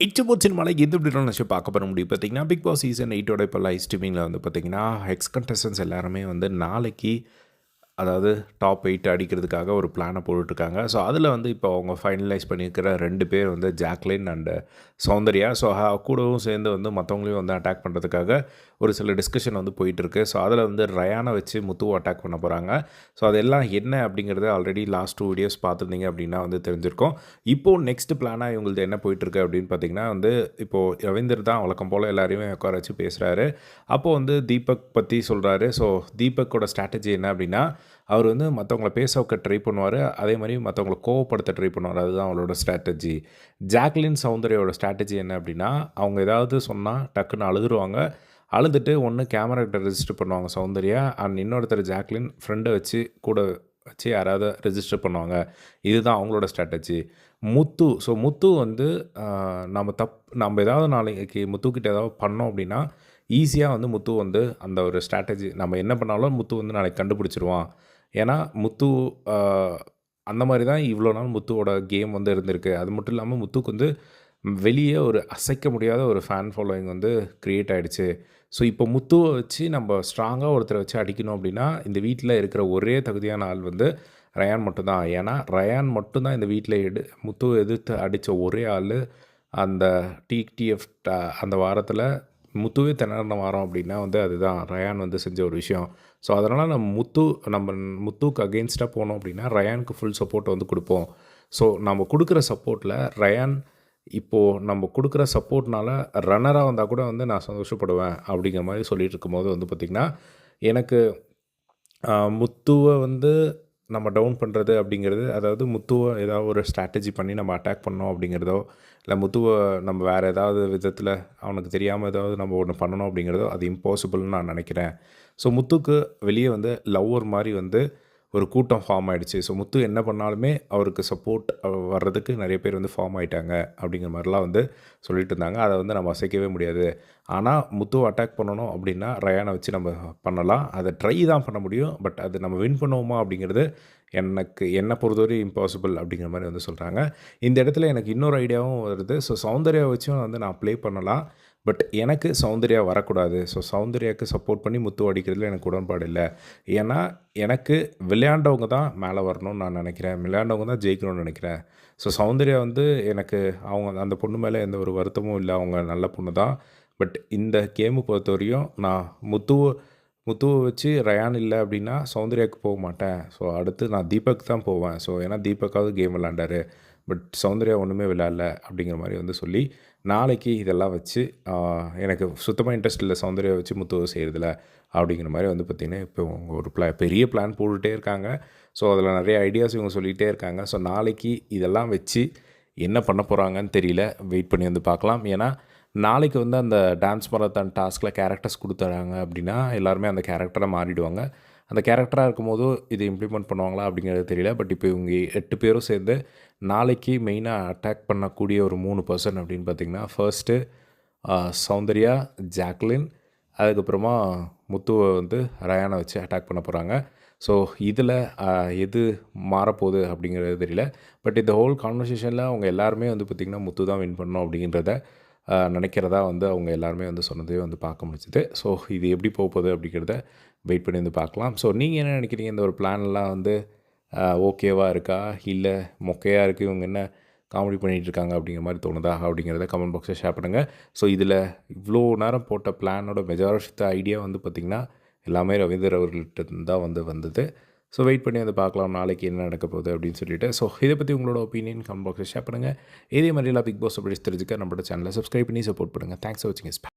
இச்சபோட் மலை எது எப்படிலாம் நினச்சி பார்க்க போகிற முடியும்? பார்த்தீங்கன்னா பிக் பாஸ் சீசன் எயிட்டோட இப்போ லைவ் ஸ்ட்ரீமிங்கில் வந்து பார்த்தீங்கன்னா எக்ஸ் கண்டஸ்டன்ஸ் எல்லாருமே வந்து நாளைக்கு அதாவது டாப் எயிட் அடிக்கிறதுக்காக ஒரு பிளானை போட்டுட்ருக்காங்க. ஸோ அதில் வந்து இப்போ அவங்க ஃபைனலைஸ் பண்ணியிருக்கிற ரெண்டு பேர் வந்து ஜாக்லின் அண்டு சௌந்தர்யா. ஸோ கூடவும் சேர்ந்து வந்து மற்றவங்களையும் வந்து அட்டாக் பண்ணுறதுக்காக ஒரு சில டிஸ்கஷன் வந்து போயிட்டுருக்கு. ஸோ அதில் வந்து ரயானை வச்சு முத்துவை அட்டாக் பண்ண போகிறாங்க ஸோ அதெல்லாம் என்ன அப்படிங்கிறது ஆல்ரெடி லாஸ்ட் டூ வீடியோஸ் பார்த்துருந்தீங்க அப்படின்னா வந்து தெரிஞ்சிருக்கும். இப்போது நெக்ஸ்ட் பிளானாக இவங்களுக்கு என்ன போயிட்டுருக்கு அப்படின்னு பார்த்தீங்கன்னா வந்து இப்போது ரவீந்தர் தான் வழக்கம் போல் எல்லாரையுமே உட்கார வச்சு பேசுகிறாரு அப்போது வந்து தீபக் பற்றி சொல்கிறாரு ஸோ தீபக்கோட ஸ்ட்ராட்டஜி என்ன அப்படின்னா அவர் வந்து மற்றவங்கள பேச வைக்க ட்ரை பண்ணுவார். அதே மாதிரி மற்றவங்கள கோவப்படுத்த ட்ரை பண்ணுவார். அதுதான் அவளோட ஸ்ட்ராட்டஜி ஜாக்லின் சௌந்தர்யோட ஸ்ட்ராட்டஜி என்ன அப்படின்னா அவங்க ஏதாவது சொன்னால் டக்குன்னு அழுதுருவாங்க. அழுதுட்டு ஒன்று கேமராக்கிட்ட ரெஜிஸ்டர் பண்ணுவாங்க சௌந்தர்யா. அண்ட் இன்னொருத்தர் ஜாக்லின் ஃப்ரெண்டை வச்சு கூட வச்சு யாராவது ரெஜிஸ்டர் பண்ணுவாங்க. இதுதான் அவங்களோட ஸ்ட்ராட்டஜி முத்து ஸோ முத்து வந்து நம்ம தப் நம்ம ஏதாவது நாளைக்கு முத்துக்கிட்ட ஏதாவது பண்ணோம் அப்படின்னா ஈஸியாக வந்து முத்து வந்து அந்த ஒரு ஸ்ட்ராட்டஜி நம்ம என்ன பண்ணாலும் முத்து வந்து நாளைக்கு கண்டுபிடிச்சிருவான். ஏன்னா முத்து அந்த மாதிரி தான் இவ்வளோ நாள் முத்துவோட கேம் வந்து இருந்திருக்கு. அது மட்டும் இல்லாமல் முத்துக்கு வந்து வெளியே ஒரு அசைக்க முடியாத ஒரு ஃபேன் ஃபாலோயிங் வந்து க்ரியேட் ஆகிடுச்சு ஸோ இப்போ முத்துவை வச்சு நம்ம ஸ்ட்ராங்காக ஒருத்தரை வச்சு அடிக்கணும் அப்படின்னா இந்த வீட்டில் இருக்கிற ஒரே தகுதியான ஆள் வந்து ரயான் மட்டும்தான். ஏன்னா ரயான் மட்டும்தான் இந்த வீட்டில் எடு முத்துவை எதிர்த்து அடித்த ஒரே ஆள் அந்த டிடிஎஃப் அந்த வாரத்தில் முத்துவே திணறின வாரம் அப்படின்னா வந்து அதுதான். ரயான் வந்து செஞ்ச ஒரு விஷயம். ஸோ அதனால் நம்ம முத்து நம்ம முத்துக்கு அகெயின்ஸ்டாக போனோம் அப்படின்னா ரயானுக்கு ஃபுல் சப்போர்ட் வந்து கொடுப்போம். ஸோ நம்ம கொடுக்குற சப்போர்ட்டில் ரயான் இப்போது நம்ம கொடுக்குற சப்போர்ட்னால ரன்னராக வந்தால் கூட வந்து நான் சந்தோஷப்படுவேன் அப்படிங்கிற மாதிரி சொல்லிகிட்டு இருக்கும்போது வந்து பார்த்திங்கன்னா எனக்கு முத்துவை வந்து நம்ம டவுன் பண்ணுறது அப்படிங்கிறது அதாவது முத்துவை ஏதாவது ஒரு ஸ்ட்ராட்டஜி பண்ணி நம்ம அட்டாக் பண்ணோம் அப்படிங்கிறதோ இல்லை முத்துவை நம்ம வேறு ஏதாவது விதத்தில் அவனுக்கு தெரியாமல் ஏதாவது நம்ம ஒன்று பண்ணணும் அப்படிங்கிறதோ அது இம்பாசிபிள்னு நான் நினைக்கிறேன். ஸோ முத்துக்கு வெளியே வந்து லவ்வர் மாதிரி வந்து ஒரு கூட்டம் ஃபார்ம் ஆகிடுச்சு ஸோ முத்து என்ன பண்ணாலுமே அவருக்கு சப்போர்ட் வர்றதுக்கு நிறைய பேர் வந்து ஃபார்ம் ஆகிட்டாங்க அப்படிங்கிற மாதிரிலாம் வந்து சொல்லிட்டு இருந்தாங்க. அதை வந்து நம்ம அசைக்கவே முடியாது. ஆனால் முத்துவை அட்டாக் பண்ணணும் அப்படின்னா ரயானை வச்சு நம்ம பண்ணலாம். அதை ட்ரை தான் பண்ண முடியும். பட் அது நம்ம வின் பண்ணுவோமா அப்படிங்கிறது எனக்கு என்னை பொறுத்தவரை இம்பாசிபிள் அப்படிங்கிற மாதிரி வந்து சொல்கிறாங்க இந்த இடத்துல எனக்கு இன்னொரு ஐடியாவும் வருது. ஸோ சௌந்தர்யா வச்சும் வந்து நான் ப்ளே பண்ணலாம். பட் எனக்கு சௌந்தர்யா வரக்கூடாது. ஸோ சௌந்தர்யாவுக்கு சப்போர்ட் பண்ணி முத்து அடிக்கிறதுல எனக்கு உடன்பாடு இல்லை. ஏன்னா எனக்கு விளையாண்டவங்க தான் மேலே வரணும்னு நான் நினைக்கிறேன். விளையாண்டவங்க தான் ஜெயிக்கணும்னு நினைக்கிறேன். ஸோ சௌந்தர்யா வந்து எனக்கு அவங்க அந்த பொண்ணு மேலே எந்த ஒரு வருத்தமும் இல்லை. அவங்க நல்ல பொண்ணு தான். பட் இந்த கேமு பொறுத்தவரையும் நான் முத்துவை முத்துவை வச்சு ரயான் இல்லை அப்படின்னா சௌந்தர்யாவுக்கு போக மாட்டேன். ஸோ அடுத்து நான் தீபக் தான் போவேன். ஸோ ஏன்னா தீபக்காவது கேம் விளாண்டாரு பட் சௌந்தர்யா ஒன்றுமே விளையாடல அப்படிங்கிற மாதிரி வந்து சொல்லி நாளைக்கு இதெல்லாம் வச்சு எனக்கு சுத்தமாக இன்ட்ரெஸ்ட் இல்லை சௌந்தர்யா வச்சு முத்துவை செய்கிறதுல அப்படிங்கிற மாதிரி வந்து பார்த்திங்கன்னா இப்போ இவங்க ஒரு பிளா பெரிய பிளான் போட்டுகிட்டே இருக்காங்க. ஸோ அதில் நிறைய ஐடியாஸ் இவங்க சொல்லிகிட்டே இருக்காங்க. ஸோ நாளைக்கு இதெல்லாம் வச்சு என்ன பண்ண போகிறாங்கன்னு தெரியல. வெயிட் பண்ணி வந்து பார்க்கலாம். ஏன்னா நாளைக்கு வந்து அந்த டான்ஸ் மரத்தான் டாஸ்கில் கேரக்டர்ஸ் கொடுத்துறாங்க அப்படின்னா எல்லாருமே அந்த கேரக்டரை மாறிடுவாங்க. அந்த கேரக்டராக இருக்கும்போது இதை இம்ப்ளிமெண்ட் பண்ணுவாங்களா அப்படிங்கிறது தெரியல. பட் இப்போ இவங்க எட்டு பேரும் சேர்ந்து நாளைக்கு மெயினாக அட்டாக் பண்ணக்கூடிய ஒரு மூணு பர்சன் அப்படின்னு பார்த்தீங்கன்னா ஃபர்ஸ்ட்டு சௌந்தர்யா ஜாக்லின் அதுக்கப்புறமா முத்துவை வந்து ரயானை வச்சு அட்டாக் பண்ண போகிறாங்க ஸோ இதில் எது மாறப்போகுது அப்படிங்கிறது தெரியல. பட் இந்த ஹோல் கான்வர்சேஷனில் அவங்க எல்லாருமே வந்து பார்த்திங்கன்னா முத்து தான் வின் பண்ணணும் அப்படிங்கிறத நினைக்கிறதா வந்து அவங்க எல்லாருமே வந்து சொன்னதே வந்து பார்க்க முடிச்சுது ஸோ இது எப்படி போகுது அப்படிங்கிறத வெயிட் பண்ணி வந்து பார்க்கலாம். ஸோ நீங்கள் என்ன நினைக்கிறீங்க? இந்த ஒரு பிளான்லாம் வந்து ஓகேவா இருக்கா? இல்லை மொக்கையாக இருக்குது இவங்க என்ன காமெடி பண்ணிகிட்டு இருக்காங்க அப்படிங்கிற மாதிரி தோணுதா? அப்படிங்கிறத கமெண்ட் பாக்ஸில் ஷேர் பண்ணுங்கள் ஸோ இதில் இவ்வளோ நேரம் போட்ட பிளானோட மெஜாரிட்டி ஐடியா வந்து பார்த்திங்கன்னா எல்லாமே ரவீந்தர் அவர்கள்ட்ட இருந்து தான் வந்து வந்தது. ஸோ வெயிட் பண்ணி வந்து பார்க்கலாம். நாளைக்கு என்ன நடக்க போகுது அப்படின்னு சொல்லிட்டு. ஸோ இதை பற்றி உங்களோட ஒப்பீனியன் கமெண்ட் பாக்ஸில் ஷேர் பண்ணுங்கள் இதே மாதிரி எல்லாம் பிக் பாஸ் அப்படி தெரிஞ்சுக்க நம்மளோட சேனலை சப்ஸ்கிரைப் பண்ணி சப்போர்ட் பண்ணுங்கள் தேங்க்ஸ் ஃபார் வாட்சிங்